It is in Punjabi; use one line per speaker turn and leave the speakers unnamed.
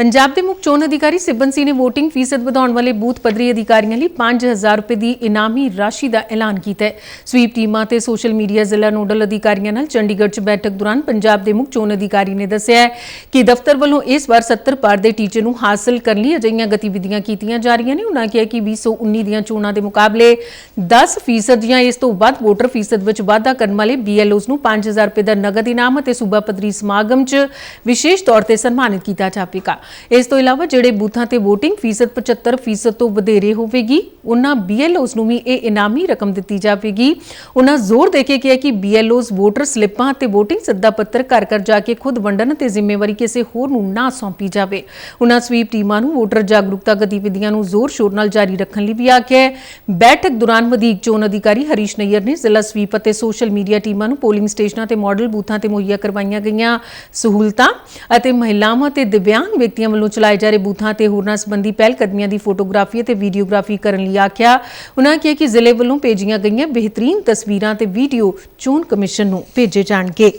ਪੰਜਾਬ ਦੇ ਮੁੱਖ ਚੋਣ ਅਧਿਕਾਰੀ ਸਿਬਨ ਸਿੰਘ ਨੇ VOTING ਫੀਸਦ ਵਧਾਉਣ ਵਾਲੇ ਬੂਥ ਪੱਧਰੀ ਅਧਿਕਾਰੀਆਂ ਲਈ 5000 ਰੁਪਏ ਦੀ ਇਨਾਮੀ ਰਾਸ਼ੀ ਦਾ ਐਲਾਨ ਕੀਤਾ ਹੈ। ਸਵੀਪ ਟੀਮਾਂ ਤੇ ਸੋਸ਼ਲ ਮੀਡੀਆ ਜ਼ਿਲ੍ਹਾ ਨੋਡਲ ਅਧਿਕਾਰੀਆਂ ਨਾਲ ਚੰਡੀਗੜ੍ਹ 'ਚ ਬੈਠਕ ਦੌਰਾਨ ਪੰਜਾਬ ਦੇ ਮੁੱਖ ਚੋਣ ਅਧਿਕਾਰੀ ਨੇ ਦੱਸਿਆ ਕਿ ਦਫ਼ਤਰ ਵੱਲੋਂ ਇਸ ਵਾਰ 70 ਪਾਰ ਦੇ ਟੀਚੇ ਨੂੰ ਹਾਸਲ ਕਰਨ ਲਈ ਅਜਿਹੀਆਂ ਗਤੀਵਿਧੀਆਂ ਕੀਤੀਆਂ ਜਾ ਰਹੀਆਂ ਨੇ। ਉਹਨਾਂ ਕਿਹਾ ਕਿ 2019 ਦੀਆਂ ਚੋਣਾਂ ਦੇ ਮੁਕਾਬਲੇ 10 ਫੀਸਦ ਜਾਂ ਇਸ ਤੋਂ ਵੱਧ ਵੋਟਰ ਫੀਸਦ ਵਿੱਚ ਵਾਧਾ ਕਰਨ ਵਾਲੇ BLOs ਨੂੰ 5000 ਰੁਪਏ ਦਾ ਨਗਦ ਇਨਾਮ ਅਤੇ ਸੂਬਾ ਪੱਧਰੀ ਸਮਾਗਮ 'ਚ ਵਿਸ਼ੇਸ਼ ਤੌਰ ਤੇ ਸਨਮਾਨਿਤ ਕੀਤਾ ਜਾਵੇਗਾ। ਇਸ ਤੋਂ ਇਲਾਵਾ ਜਿਹੜੇ ਬੂਥਾਂ ਤੇ VOTING ਫੀਸਦ 75 ਫੀਸਦ ਤੋਂ ਵਧੇਰੇ ਹੋਵੇਗੀ, ਉਹਨਾਂ BLOs ਨੂੰ ਵੀ ਇਹ ਇਨਾਮੀ ਰਕਮ ਦਿੱਤੀ ਜਾਵੇਗੀ। ਉਹਨਾਂ ਜ਼ੋਰ ਦੇ ਕੇ ਕਿਹਾ ਕਿ BLOs ਵੋਟਰ ਸਲਿੱਪਾਂ ਤੇ VOTING ਸੱਦਾ ਪੱਤਰ ਘਰ ਘਰ ਜਾ ਕੇ ਖੁਦ ਵੰਡਣ ਤੇ ਜ਼ਿੰਮੇਵਾਰੀ ਕਿਸੇ ਹੋਰ ਨੂੰ ਨਾ ਸੌਂਪੀ ਜਾਵੇ। ਉਹਨਾਂ ਸਵੀਪ ਟੀਮਾਂ ਨੂੰ ਵੋਟਰ ਜਾਗਰੂਕਤਾ ਗਤੀਵਿਧੀਆਂ ਨੂੰ ਜ਼ੋਰ ਸ਼ੋਰ ਨਾਲ ਜਾਰੀ ਰੱਖਣ ਲਈ ਵੀ ਆਖਿਆ ਹੈ। ਬੈਠਕ ਦੌਰਾਨ ਵਧੀਕ ਚੋਣ ਅਧਿਕਾਰੀ ਹਰੀਸ਼ ਨਈਅਰ ਨੇ ਜ਼ਿਲ੍ਹਾ ਸਵੀਪ ਅਤੇ ਸੋਸ਼ਲ ਮੀਡੀਆ ਟੀਮਾਂ ਨੂੰ ਪੋਲਿੰਗ ਸਟੇਸ਼ਨਾਂ ਤੇ ਮਾਡਲ ਬੂਥਾਂ ਤੇ ਮੁਹੱਈਆ ਕਰਵਾਈਆਂ ਗਈਆਂ ਸਹੂਲਤਾਂ ਅਤੇ ਮਹਿਲਾਵਾਂ ਤੇ ਦਿਵਿਆਂਗ ਵਿਅਕਤੀਆਂ ਵੱਲੋਂ ਚਲਾਏ ਜਾ ਰਹੇ ਬੂਥਾਂ ਤੇ ਹੋਰਨਾਂ ਸੰਬੰਧੀ ਪਹਿਲ ਕਦਮੀਆਂ ਦੀ ਫੋਟੋਗ੍ਰਾਫੀ ਅਤੇ ਵੀਡੀਓਗ੍ਰਾਫੀ ਕਰਨ ਲਈ ਆਖਿਆ। ਉਨ੍ਹਾਂ ਕਿਹਾ ਕਿ ਜ਼ਿਲ੍ਹੇ ਵੱਲੋਂ ਭੇਜੀਆਂ ਗਈਆਂ ਬਿਹਤਰੀਨ ਤਸਵੀਰਾਂ ਤੇ ਵੀਡੀਓ ਚੋਣ ਕਮਿਸ਼ਨ ਨੂੰ ਭੇਜੇ ਜਾਣਗੇ।